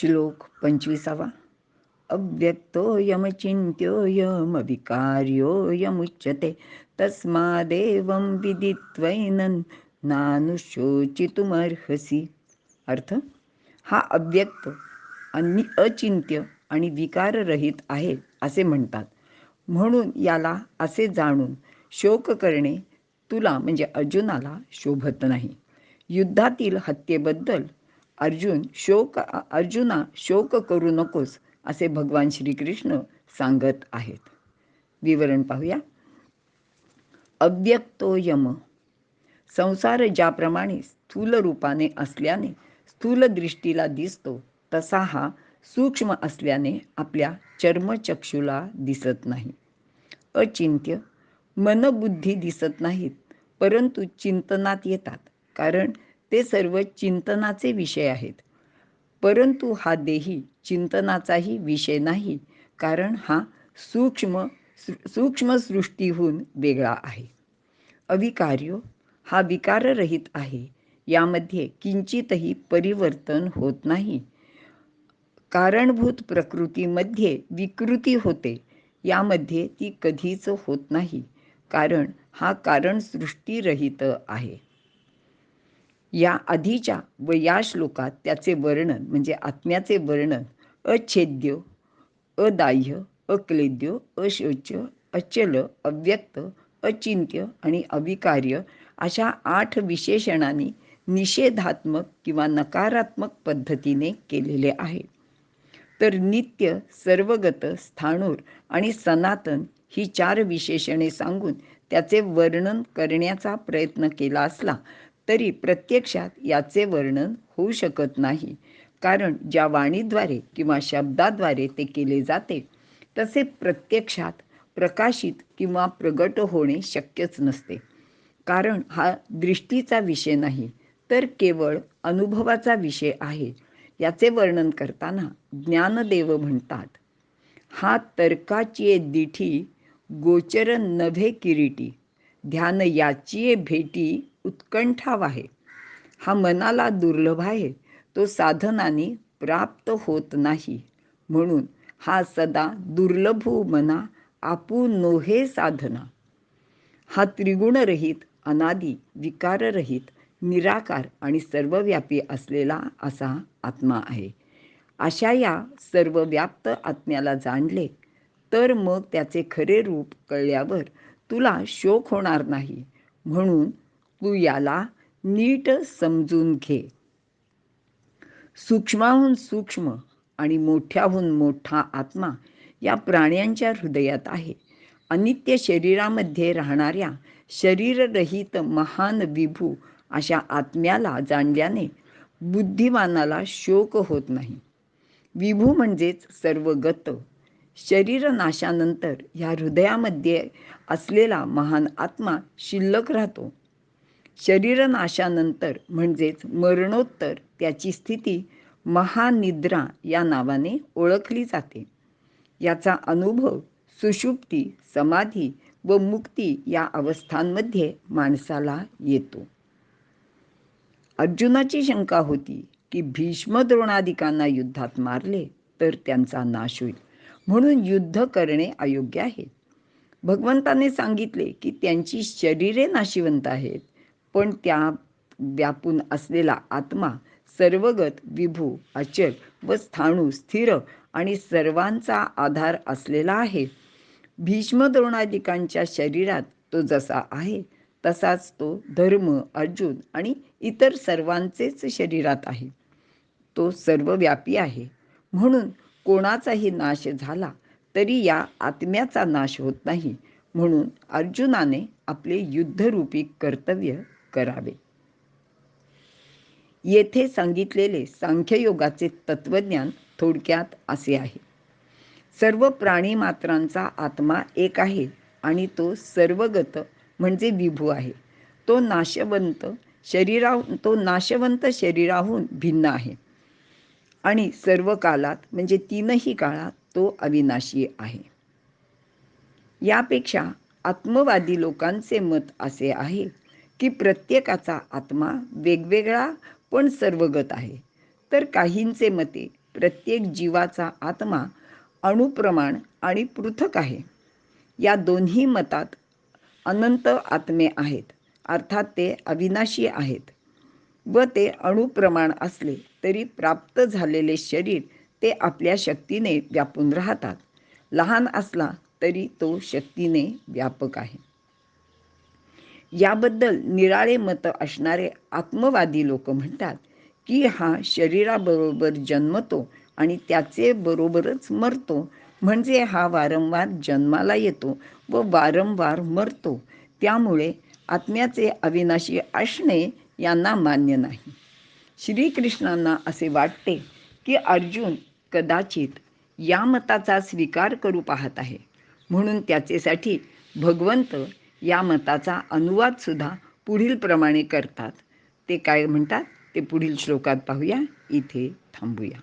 श्लोक पंचवीसावा. अव्यक्तो यमचिंत्यो यमविकार्यो यमुच्यते. तस्मादेवं विदित्वैनन् नानुशोचितुमर्हसि. अर्थ हा अव्यक्त आणि अचिंत्य आणि विकाररहित आहे असे म्हणतात. म्हणून याला असे जाणून शोक करणे तुला म्हणजे अर्जुनाला शोभत नाही. युद्धातील हत्येबद्दल अर्जुन शोक अर्जुना शोक करू नकोस असे भगवान श्रीकृष्ण सांगत आहेत. विवरण पाहूया. अव्यक्तो यम. संसार ज्याप्रमाणे स्थूल रूपाने असल्याने स्थूल दृष्टीला दिसतो तसा हा सूक्ष्म असल्याने आपल्या चर्मचक्षुला दिसत नाही. अचिंत्य मनबुद्धी दिसत नाहीत परंतु चिंतनात येतात कारण ते सर्व चिंतनाचे विषय आहेत. परंतु हा देही चिंतनाचाही विषय नाही कारण हा सूक्ष्म सूक्ष्म सृष्टीहून वेगळा आहे. अविकार्य हा विकाररहित आहे. यामध्ये किंचितही परिवर्तन होत नाही. कारणभूत प्रकृतीमध्ये विकृती होते. यामध्ये ती कधीच होत नाही कारण हा कारण सृष्टीरहित आहे. या आधीच्या व या श्लोकात त्याचे वर्णन म्हणजे आत्म्याचे वर्णन अच्छेद्य अदाह्य अक्लेद्य अशोच्य अचल अव्यक्त अचिंत्य आणि अविकार्य अशा आठ विशेषणांनी निषेधात्मक किंवा नकारात्मक पद्धतीने केलेले आहे. तर नित्य सर्वगत स्थाणूर आणि सनातन ही चार विशेषणे सांगून त्याचे वर्णन करण्याचा प्रयत्न केला असला तरी प्रत्यक्षात याचे वर्णन होऊ शकत नाही. कारण ज्या वाणीद्वारे किंवा शब्दाद्वारे ते केले जाते तसे प्रत्यक्षात प्रकाशित किंवा प्रगट होणे शक्यच नसते. कारण हा दृष्टीचा विषय नाही तर केवळ अनुभवाचा विषय आहे. याचे वर्णन करताना ज्ञानदेव म्हणतात हा तर्काची दिठी गोचर नभे किरीटी ध्यान याची भेटी उत्कंठाव आहे. हा मनाला दुर्लभ आहे. तो साधनाने प्राप्त होत नाही. म्हणून हा सदा दुर्लभू मना आपू नोहे साधना. हा त्रिगुणरहित अनादी विकाररहित निराकार आणि सर्वव्यापी असलेला असा आत्मा आहे. अशा या सर्वव्याप्त आत्म्याला जाणले तर मग त्याचे खरे रूप कळल्यावर तुला शोक होणार नाही. म्हणून तू याला नीट समजून घे. सूक्ष्माहून सूक्ष्म आणि मोठ्याहून मोठा आत्मा या प्राण्यांच्या हृदयात आहे. अनित्य शरीरामध्ये राहणाऱ्या शरीररहित महान विभू अशा आत्म्याला जाणल्याने बुद्धिमानाला शोक होत नाही. विभू म्हणजेच सर्व गत शरीर नाशानंतर ह्या हृदयामध्ये असलेला महान आत्मा शिल्लक राहतो. शरीरनाशानंतर म्हणजेच मरणोत्तर त्याची स्थिती महानिद्रा या नावाने ओळखली जाते. याचा अनुभव सुषुप्ती समाधी व मुक्ती या अवस्थांमध्ये माणसाला येतो. अर्जुनाची शंका होती की भीष्म द्रोणादिकांना युद्धात मारले तर त्यांचा नाश होईल. म्हणून युद्ध करणे अयोग्य आहे. भगवंताने सांगितले की त्यांची शरीरे नाशिवंत आहेत. पण त्या व्यापून असलेला आत्मा सर्वगत विभू अचल व स्थाणू स्थिर आणि सर्वांचा आधार असलेला आहे. भीष्म द्रोणादिकांच्या शरीरात तो जसा आहे तसाच तो धर्म अर्जुन आणि इतर सर्वांचेच शरीरात आहे. तो सर्वव्यापी आहे. म्हणून कोणाचाही नाश झाला तरी या आत्म्याचा नाश होत नाही. म्हणून अर्जुनाने आपले युद्धरूपी कर्तव्य करावे. येथे सांगितलेले सांख्ययोगाचे तत्वज्ञान थोडक्यात असे आहे. सर्व प्राणी मात्रांचा आत्मा एक आहे आणि तो सर्वगत म्हणजे विभू आहे. तो नाशवंत शरीराहून तो नाशवंत शरीराहून भिन्न आहे. आणि सर्व कालात म्हणजे तीनही काळात तो अविनाशी आहे. यापेक्षा आत्मवादी लोकांचे मत असे आहे की प्रत्येकाचा आत्मा वेगवेगळा पण सर्वगत आहे. तर काहींचे मते प्रत्येक जीवाचा आत्मा अणुप्रमाण आणि पृथक आहे. या दोन्ही मतात अनंत आत्मे आहेत. अर्थात ते अविनाशी आहेत. व ते अणुप्रमाण असले तरी प्राप्त झालेले शरीर ते आपल्या शक्तीने व्यापून राहतात. लहान असला तरी तो शक्तीने व्यापक आहे. याबद्दल निराळे मतं असणारे आत्मवादी लोक म्हणतात की हा शरीराबरोबर जन्मतो आणि त्याचे बरोबरच मरतो. म्हणजे हा वारंवार जन्माला येतो व वारंवार मरतो. त्यामुळे आत्म्याचे अविनाशी असणे यांना मान्य नाही. श्रीकृष्णांना असे वाटते की अर्जुन कदाचित या मताचा स्वीकार करू पाहत आहे. म्हणून त्याचेसाठी भगवंत या मताचा अनुवादसुद्धा पुढील प्रमाणे करतात. ते काय म्हणतात? ते पुढील श्लोकात पाहूया. इथे थांबूया.